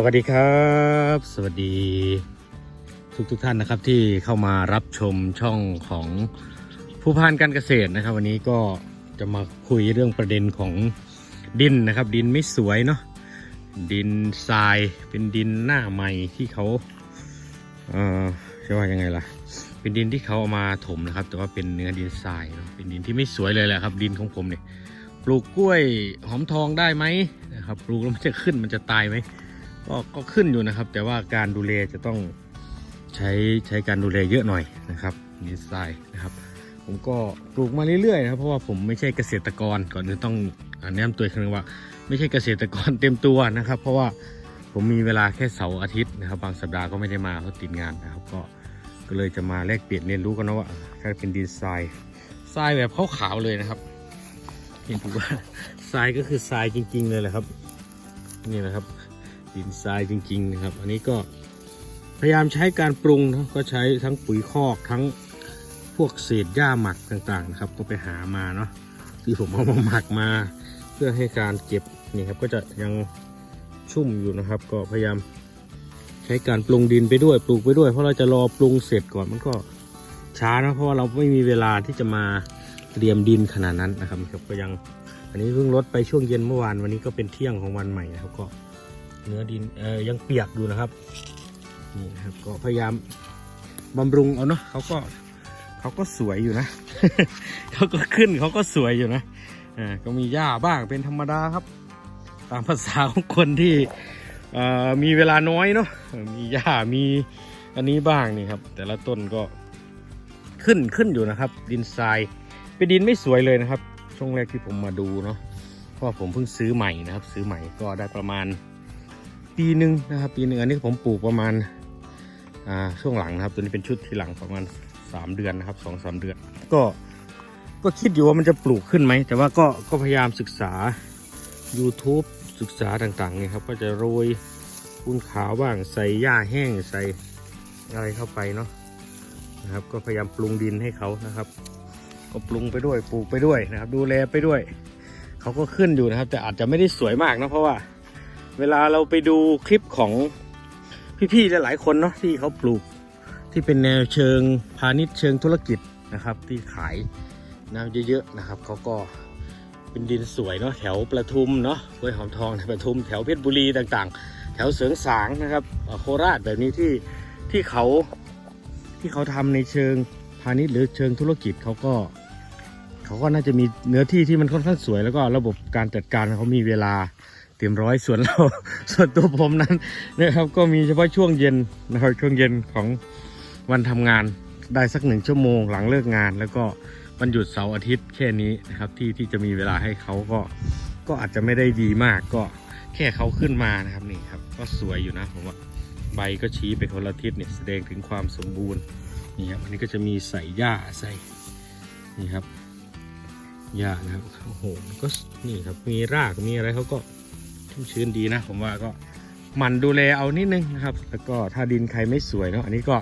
สวัสดีครับ สวัสดีทุกทุกท่านนะครับที่เข้ามารับชมช่องของผู้พานการเกษตรนะครับ วันนี้ก็จะมาคุยเรื่องประเด็นของดินนะครับ ดินไม่สวยเนาะดินทรายเป็นดินหน้าใหม่ที่เขาเอ่อจะว่ายังไงล่ะ เป็นดินที่เขาเอามาถมนะครับ แต่ว่าเป็นเนื้อดินทรายเนาะเป็นดินที่ไม่สวยเลยแหละครับ ดินของผมเนี่ยปลูกกล้วยหอมทองได้ไหมนะครับปลูกแล้วมันจะขึ้นมันจะตายไหม ก็ก็ขึ้นอยู่นะครับ แต่ว่าการดูแลจะต้องใช้ใช้การดูแลเยอะหน่อยนะครับดีไซน์นะครับ ผมก็ปลูกมาเรื่อยๆนะครับเพราะว่าผมไม่ใช่เกษตรกรก่อนอื่นต้องแนะนำตัวอีกครั้งว่า ไม่ใช่เกษตรกรเต็มตัวนะครับ เพราะว่าผมมีเวลาแค่เสาร์อาทิตย์นะครับ บางสัปดาห์ก็ไม่ได้มาเพราะติดงานนะครับ ก็ก็เลยจะมาแลกเปลี่ยนเรียนรู้กันนะว่าถ้าเป็นดินทรายทรายแบบขาวๆเลยนะครับเห็นผมว่าทรายก็คือทรายจริง ๆ เลยแหละครับ นี่นะครับ ดินทรายจริงๆนะครับ อันนี้ก็พยายามใช้การปรุงนะก็ใช้ทั้งปุ๋ยคอกทั้งพวกเศษหญ้าหมักต่างๆนะครับ ก็ไปหามาเนาะที่ผมเอามาหมักมา เพื่อให้การเก็บนี่ครับก็จะยังชุ่มอยู่นะครับ ก็พยายามใช้การปรุงดินไปด้วยปลูกไปด้วย เพราะเราจะรอปรุงเสร็จก่อนมันก็ช้านะเพราะว่าเราไม่มีเวลาที่จะมาเตรียมดินขนาดนั้นนะครับครับก็ยังอันนี้เพิ่งลดไปช่วงเย็นเมื่อวานวันนี้ก็เป็นเที่ยงของวันใหม่นะครับก็ เนื้อดินเออยังเปียกอยู่นะครับนี่นะครับ ก็พยายามบำรุงเอาเนาะเขาก็เขาก็สวยอยู่นะเขาก็ขึ้นเขาก็สวยอยู่นะอ่าก็มีหญ้าบ้างเป็นธรรมดาครับ ตามภาษาของคนที่เอ่อมีเวลาน้อยเนาะมีหญ้ามีอันนี้บ้างนี่ครับ แต่ละต้นก็ขึ้นขึ้นอยู่นะครับ ดินทรายเป็นดินไม่สวยเลยนะครับ ช่วงแรกที่ผมมาดูเนาะเพราะผมเพิ่งซื้อใหม่นะครับ ซื้อใหม่ก็ได้ประมาณ ปีหนึ่งนะครับ ปีหนึ่งอันนี้ผมปลูกประมาณาช่วงหลังนะครับ ตัวนี้เป็นชุดที่หลังประมาณ 3 เดือนนะครับสองสามเดือน ก็ก็คิดอยู่ว่ามันจะปลูกขึ้นไหม แต่ว่าก็ก็พยายามศึกษา YouTube ศึกษาต่างๆเนี่ยครับ ก็จะโรยปูนขาวบ้างใส่หญ้าแห้งใส่อะไรเข้าไปเนาะนะครับ ก็พยายามปรุงดินให้เขานะครับ ก็ปรุงไปด้วยปลูกไปด้วยนะครับ ดูแลไปด้วย เขาก็ขึ้นอยู่นะครับ แต่อาจจะไม่ได้สวยมากนะเพราะว่า เวลาเราไปดูคลิปของพี่ๆหลายๆคนเนาะที่เขาปลูกที่เป็นแนวเชิงพาณิชย์เชิงธุรกิจนะครับ ที่ขายน้ำเยอะๆนะครับเขาก็เป็นดินสวยเนาะแถวประทุมเนาะกล้วยหอมทองในประทุมแถวเพชรบุรีต่างๆ แถวเสริงสางนะครับโคราชแบบนี้ที่ที่เขาที่เขาทำในเชิงพาณิชย์หรือเชิงธุรกิจเขาก็เขาก็น่าจะมีเนื้อที่ที่มันค่อนข้างสวยแล้วก็ระบบการจัดการเขามีเวลา เตรียมร้อยส่วนเราส่วนตัวผมนั้นนะครับ ก็มีเฉพาะช่วงเย็นนะครับช่วงเย็นของวันทำงานได้สักหนึ่งชั่วโมงหลังเลิกงาน แล้วก็วันหยุดเสาร์อาทิตย์แค่นี้นะครับที่ที่จะมีเวลาให้เขาก็ก็อาจจะไม่ได้ดีมากก็แค่เขาขึ้นมานะครับนี่ครับ ก็สวยอยู่นะผมว่าใบก็ชี้ไปคนละทิศเนี่ยแสดงถึงความสมบูรณ์นี่ครับอันนี้ก็จะมีใส่หญ้าใส่นี่ครับหญ้านะครับโอ้โหก็นี่ครับมีรากมีอะไรเขาก็ ชุ่มชื้นดีนะ ผมว่าก็หมั่นดูแลเอานิดนึงนะครับ แล้วก็ถ้าดินใครไม่สวยเนาะอันนี้ก็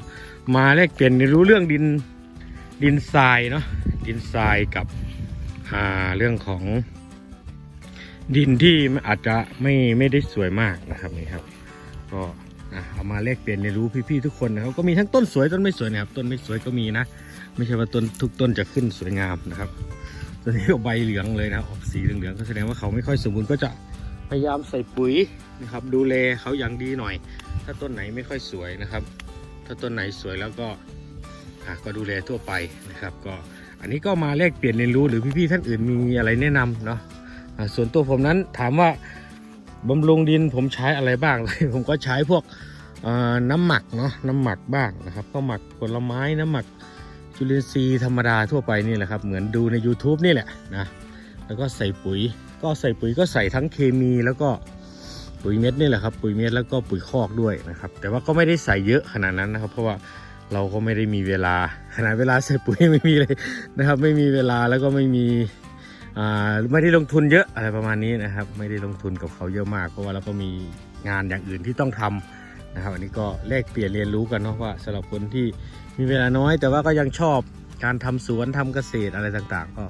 มาแลกเปลี่ยนเรียนรู้เรื่องดินดินทรายเนาะดินทรายกับอ่าเรื่องของ ดินที่อาจจะไม่ไม่ได้สวยมากนะครับนี่ครับ ก็เอามาแลกเปลี่ยนเรียนรู้พี่ๆทุกคนนะครับก็มีทั้งต้นสวยต้นไม่สวยนะครับ ต้นไม่สวยก็มีนะ ไม่ใช่ว่าต้นทุกต้นจะขึ้นสวยงามนะครับตัวนี้ก็ใบเหลืองเลยนะออกสีเหลืองๆก็แสดงว่าเขาไม่ค่อยสมบูรณ์ก็จะ พยายามใส่ปุ๋ยนะครับ ดูแลเขาอย่างดีหน่อย ถ้าต้นไหนไม่ค่อยสวยนะครับ ถ้าต้นไหนสวยแล้วก็ก็ดูแลทั่วไปนะครับ ก็อันนี้ก็มาแลกเปลี่ยนเรียนรู้หรือพี่ๆท่านอื่นมีอะไรแนะนำเนาะส่วนตัวผมนั้นถามว่าบำรุงดินผมใช้อะไรบ้างผมก็ใช้พวกน้ำหมักเนาะน้ำหมักบ้างนะครับ ก็หมักผลไม้น้ำหมักจุลินทรีย์ธรรมดาทั่วไปนี่แหละครับ เหมือนดูใน YouTube นี่แหละนะแล้วก็ใส่ปุ๋ย ก็ใส่ปุ๋ยก็ใส่ทั้งเคมีแล้วก็ปุ๋ยเม็ดนี่แหละครับ ปุ๋ยเม็ดแล้วก็ปุ๋ยคอกด้วยนะครับ แต่ว่าก็ไม่ได้ใส่เยอะขนาดนั้นนะครับ เพราะว่าเราก็ไม่ได้มีเวลาขนาดเวลาใส่ปุ๋ยไม่มีเลยนะครับ ไม่มีเวลาแล้วก็ไม่มีอ่าไม่ได้ลงทุนเยอะอะไรประมาณนี้นะครับ ไม่ได้ลงทุนกับเขาเยอะมาก เพราะว่าเราก็มีงานอย่างอื่นที่ต้องทำนะครับ อันนี้ก็แลกเปลี่ยนเรียนรู้กันเนาะว่าสำหรับคนที่มีเวลาน้อย แต่ว่าก็ยังชอบการทำสวนทำเกษตรอะไรต่างๆ ก็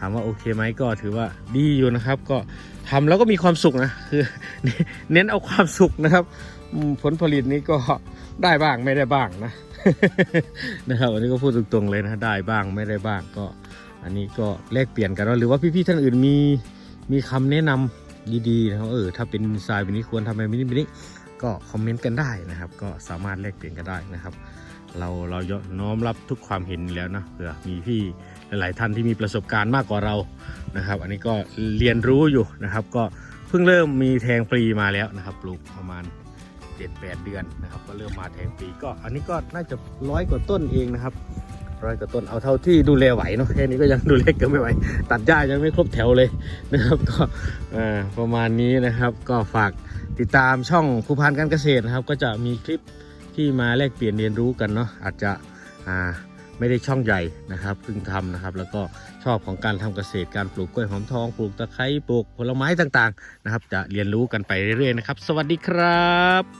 ถามว่าโอเคไหมก็ถือว่าดีอยู่นะครับ ก็ทำแล้วก็มีความสุขนะคือ เน้นเอาความสุขนะครับ ผลผลิตนี้ก็ได้บ้างไม่ได้บ้างนะนะครับอันนี้ก็พูดตรงๆเลยนะได้บ้างไม่ได้บ้างก็ อันนี้ก็แลกเปลี่ยนกันว่าหรือว่าพี่ๆท่านอื่นมีมีคำแนะนำดีๆนะครับเออถ้าเป็นทรายแบบนี้ควรทำแบบนี้แบบนี้ก็คอมเมนต์กันได้นะครับ ก็สามารถแลกเปลี่ยนกันได้นะครับ เราเรายอมน้อมรับทุกความเห็นแล้วนะเผื่อมีพี่หลาย ๆ ท่านที่มีประสบการณ์มากกว่าเรานะครับ อันนี้ก็เรียนรู้อยู่นะครับ ก็เพิ่งเริ่มมีแทงปลีมาแล้วนะครับปลูกประมาณ7-8 เดือนนะครับ ก็เริ่มมาแทงปลีก็ อันนี้ก็น่าจะร้อยกว่าต้นเองนะครับร้อยกว่าต้นเอาเท่าที่ดูแลไหวเนาะแค่นี้ก็ยังดูแลเกินไม่ไหวตัดหญ้ายังไม่ครบแถวเลยนะครับ ก็ประมาณนี้นะครับ ก็ฝากติดตามช่องภูพานการเกษตรนะครับ ก็จะมีคลิป ที่มาแลกเปลี่ยนเรียนรู้กันเนาะอาจจะอ่าไม่ได้ช่องใหญ่นะครับเพิ่งทำนะครับ แล้วก็ชอบของการทำเกษตรการปลูกกล้วยหอมทองปลูกตะไคร้ปลูกผลไม้ต่างๆนะครับ จะเรียนรู้กันไปเรื่อยๆนะครับ สวัสดีครับ